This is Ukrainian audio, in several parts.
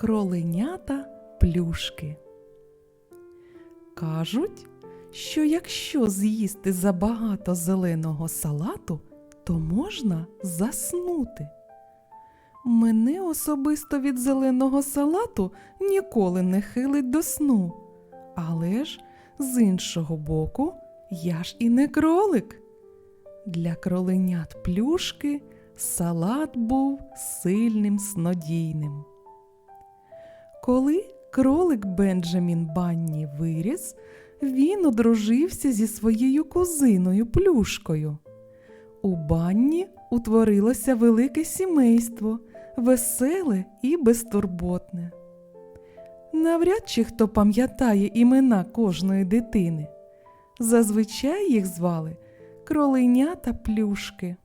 Кроленята плюшки. Кажуть, що якщо з'їсти забагато зеленого салату, то можна заснути. Мене особисто від зеленого салату ніколи не хилить до сну. Але ж з іншого боку, я ж і не кролик. Для кроленят плюшки салат був сильним снодійним. Коли кролик Бенджамін Банні виріс, він одружився зі своєю кузиною плюшкою. У банні утворилося велике сімейство, веселе і безтурботне. Навряд чи хто пам'ятає імена кожної дитини. Зазвичай їх звали кроленята плюшки.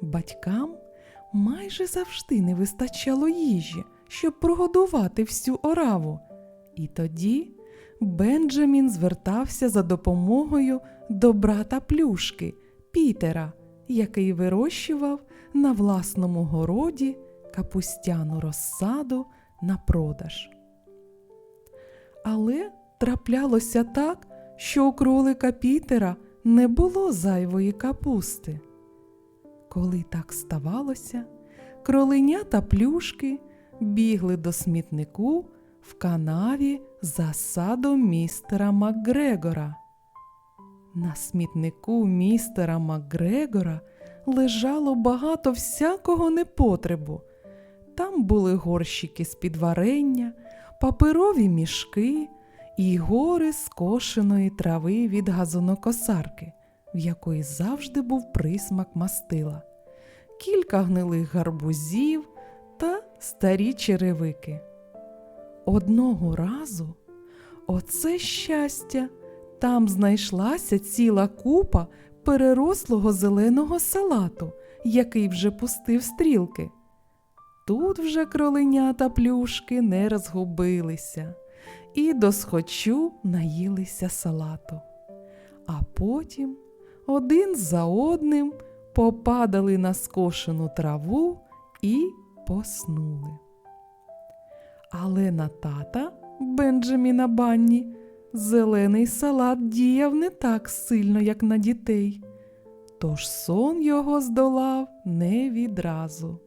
Батькам майже завжди не вистачало їжі, щоб прогодувати всю ораву. І тоді Бенджамін звертався за допомогою до брата плюшки Пітера, який вирощував на власному городі капустяну розсаду на продаж. Але траплялося так, що у кролика Пітера не було зайвої капусти. Коли так ставалося, кроленята плюшки бігли до смітнику в канаві за садом містера Макгрегора. На смітнику містера Макгрегора лежало багато всякого непотребу. Там були горщики з-під варення, паперові мішки і гори скошеної трави від газонокосарки, в якої завжди був присмак мастила, кілька гнилих гарбузів старі черевики. Одного разу, оце щастя, там знайшлася ціла купа перерослого зеленого салату, який вже пустив стрілки. Тут вже кроленята плюшки не розгубилися і досхочу наїлися салату. А потім один за одним попадали на скошену траву і поснули. Але на тата Бенджаміна Банні зелений салат діяв не так сильно, як на дітей, тож сон його здолав не відразу.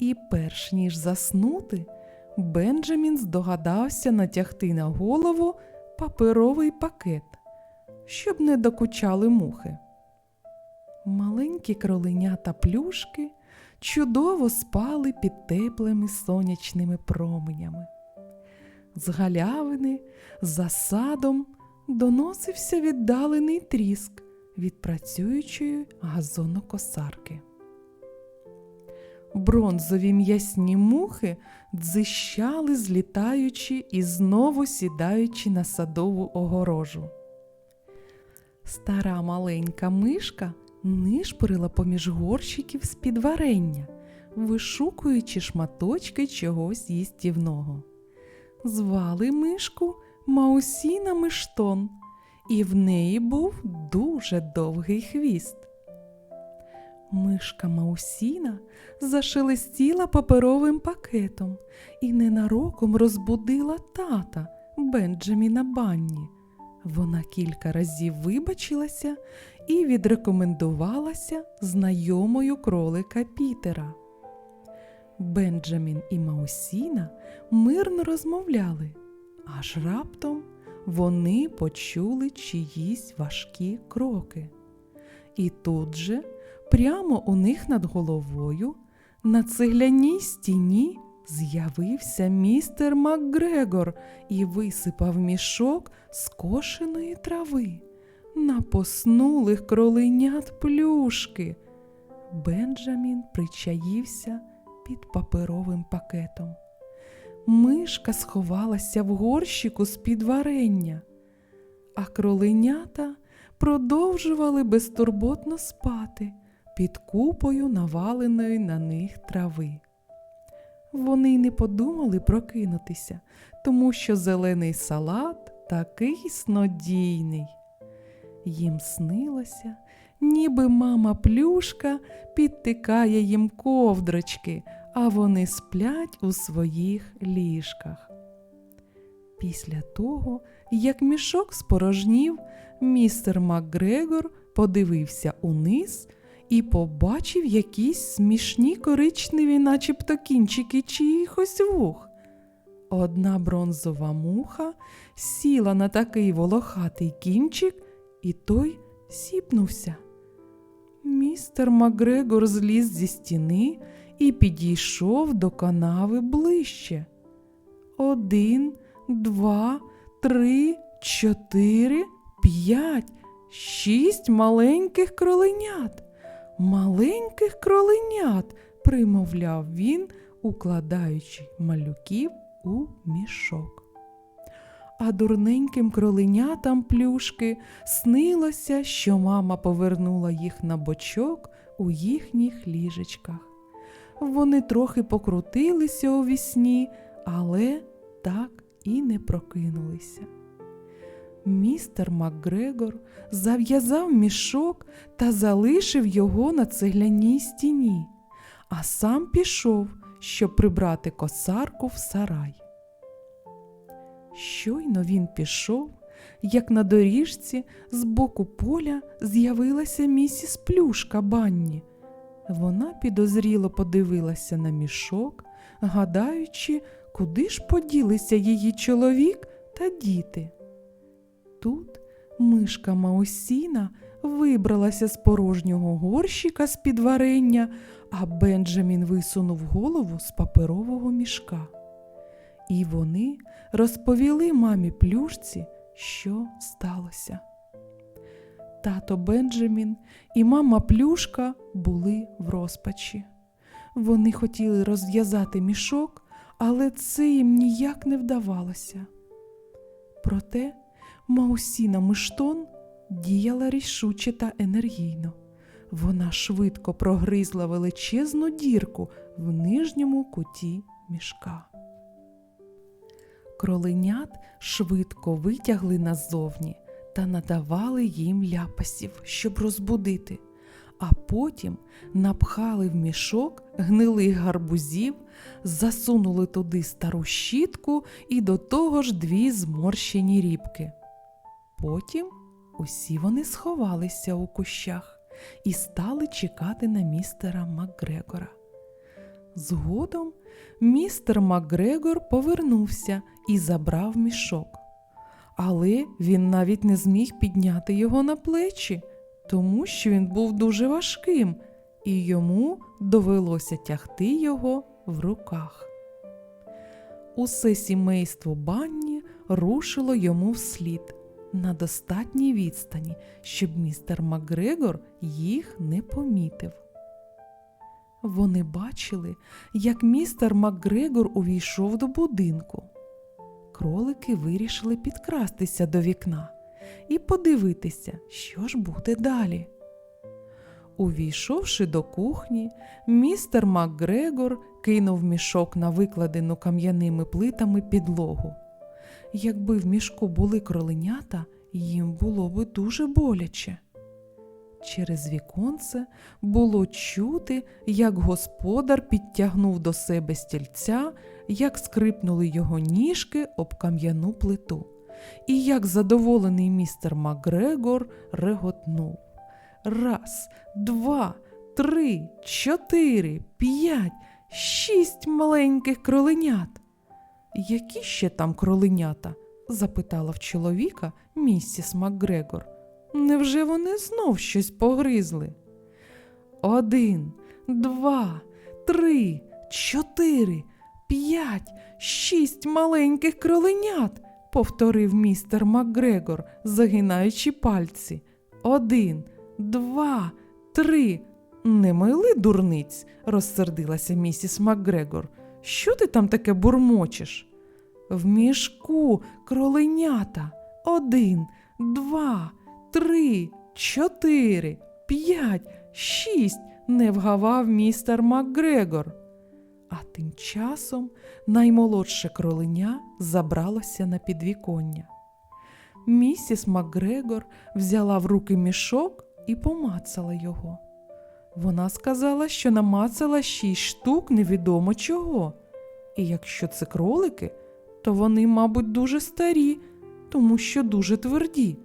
І перш ніж заснути, Бенджамін здогадався натягти на голову паперовий пакет, щоб не докучали мухи. Маленькі кроленята плюшки чудово спали під теплими сонячними променями. З галявини за садом доносився віддалений тріск від працюючої газонокосарки. Бронзові м'ясні мухи дзищали, злітаючи і знову сідаючи на садову огорожу. Стара маленька мишка нишпорила поміж горщиків з-під варення, вишукуючи шматочки чогось їстівного. Звали мишку Маусіна Миштон, і в неї був дуже довгий хвіст. Мишка Маусіна зашелестіла паперовим пакетом і ненароком розбудила тата Бенджаміна Банні. Вона кілька разів вибачилася і відрекомендувалася знайомою кролика Пітера. Бенджамін і Маусіна мирно розмовляли, аж раптом вони почули чиїсь важкі кроки. І тут же, прямо у них над головою, на цегляній стіні з'явився містер Макгрегор і висипав мішок скошеної трави на поснулих кроленят плюшки. Бенджамін причаївся під паперовим пакетом. Мишка сховалася в горщику з-під варення, а кроленята продовжували безтурботно спати під купою наваленої на них трави. Вони й не подумали прокинутися, тому що зелений салат такий снодійний. Їм снилося, ніби мама плюшка підтикає їм ковдрочки, а вони сплять у своїх ліжках. Після того, як мішок спорожнів, містер Макгрегор подивився униз і побачив якісь смішні коричневі, начебто кінчики чиїхось вух. Одна бронзова муха сіла на такий волохатий кінчик, і той сіпнувся. Містер Макгрегор зліз зі стіни і підійшов до канави ближче. Один, два, три, чотири, п'ять, шість маленьких кроленят. Маленьких кроленят, примовляв він, укладаючи малюків у мішок. А дурненьким кроленятам плюшки снилося, що мама повернула їх на бочок у їхніх ліжечках. Вони трохи покрутилися у вісні, але так і не прокинулися. Містер Макгрегор зав'язав мішок та залишив його на цегляній стіні, а сам пішов, щоб прибрати косарку в сарай. Щойно він пішов, як на доріжці з боку поля з'явилася місіс Плюшка Банні. Вона підозріло подивилася на мішок, гадаючи, куди ж поділися її чоловік та діти. Тут мишка Маусіна вибралася з порожнього горщика з під варення, а Бенджамін висунув голову з паперового мішка. І вони розповіли мамі плюшці, що сталося. Тато Бенджамін і мама плюшка були в розпачі. Вони хотіли розв'язати мішок, але це їм ніяк не вдавалося. Проте Маусіна Миштон діяла рішуче та енергійно. Вона швидко прогризла величезну дірку в нижньому куті мішка. Кроленят швидко витягли назовні та надавали їм ляпасів, щоб розбудити, а потім напхали в мішок гнилих гарбузів, засунули туди стару щітку і до того ж дві зморщені рібки. Потім усі вони сховалися у кущах і стали чекати на містера Макгрегора. Згодом містер Макгрегор повернувся і забрав мішок. Але він навіть не зміг підняти його на плечі, тому що він був дуже важким, і йому довелося тягти його в руках. Усе сімейство Банні рушило йому вслід на достатній відстані, щоб містер Макгрегор їх не помітив. Вони бачили, як містер Макгрегор увійшов до будинку. Кролики вирішили підкрастися до вікна і подивитися, що ж буде далі. Увійшовши до кухні, містер Макгрегор кинув мішок на викладену кам'яними плитами підлогу. Якби в мішку були кроленята, їм було би дуже боляче. Через віконце було чути, як господар підтягнув до себе стільця, як скрипнули його ніжки об кам'яну плиту, і як задоволений містер Макгрегор реготнув. Раз, два, три, чотири, п'ять, шість маленьких кроленят. Які ще там кроленята? запитала в чоловіка місіс Макгрегор. Невже вони знов щось погризли? Один, два, три, чотири, п'ять, шість маленьких кроленят, повторив містер Макгрегор, загинаючи пальці. Один, два, три. Не мили дурниць, розсердилася місіс Макгрегор. Що ти там таке бурмочеш? В мішку кроленята. Один, два, три, чотири, п'ять, шість, не вгавав містер Макгрегор. А тим часом наймолодше кроленя забралося на підвіконня. Місіс Макгрегор взяла в руки мішок і помацала його. Вона сказала, що намацала шість штук невідомо чого. І якщо це кролики, то вони, мабуть, дуже старі, тому що дуже тверді.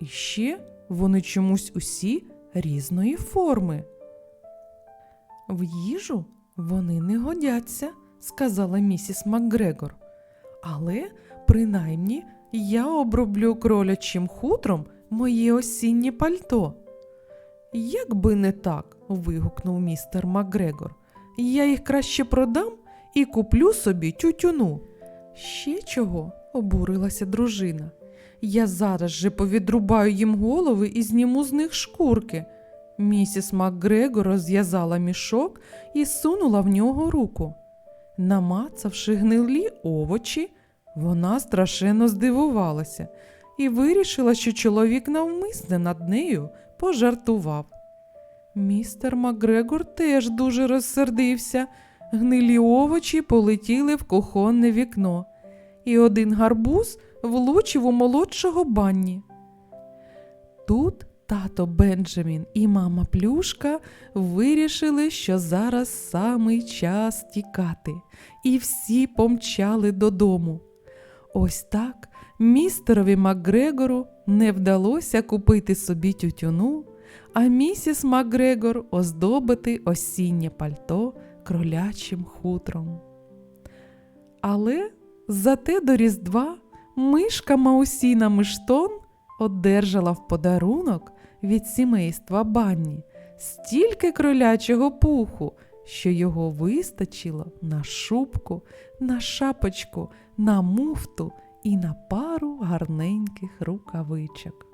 І ще вони чомусь усі різної форми. В їжу вони не годяться, сказала місіс МакГрегор. Але, принаймні, я оброблю кролячим хутром моє осіннє пальто. Як би не так, вигукнув містер МакГрегор. Я їх краще продам і куплю собі тютюну. Ще чого? обурилася дружина. Я зараз же повідрубаю їм голови і зніму з них шкурки. Місіс МакГрегор розв'язала мішок і сунула в нього руку. Намацавши гнилі овочі, вона страшенно здивувалася і вирішила, що чоловік навмисне над нею пожартував. Містер Макгрегор теж дуже розсердився. Гнилі овочі полетіли в кухонне вікно, і один гарбуз влучив у молодшого банні. Тут тато Бенджамін і мама Плюшка вирішили, що зараз самий час тікати, і всі помчали додому. Ось так містерові Макгрегору не вдалося купити собі тютюну, а місіс Макгрегор оздобити осіннє пальто кролячим хутром. Але зате до Різдва мишка Маусіна Миштон одержала в подарунок від сімейства Банні стільки кролячого пуху, що його вистачило на шубку, на шапочку, на муфту і на пару гарненьких рукавичок.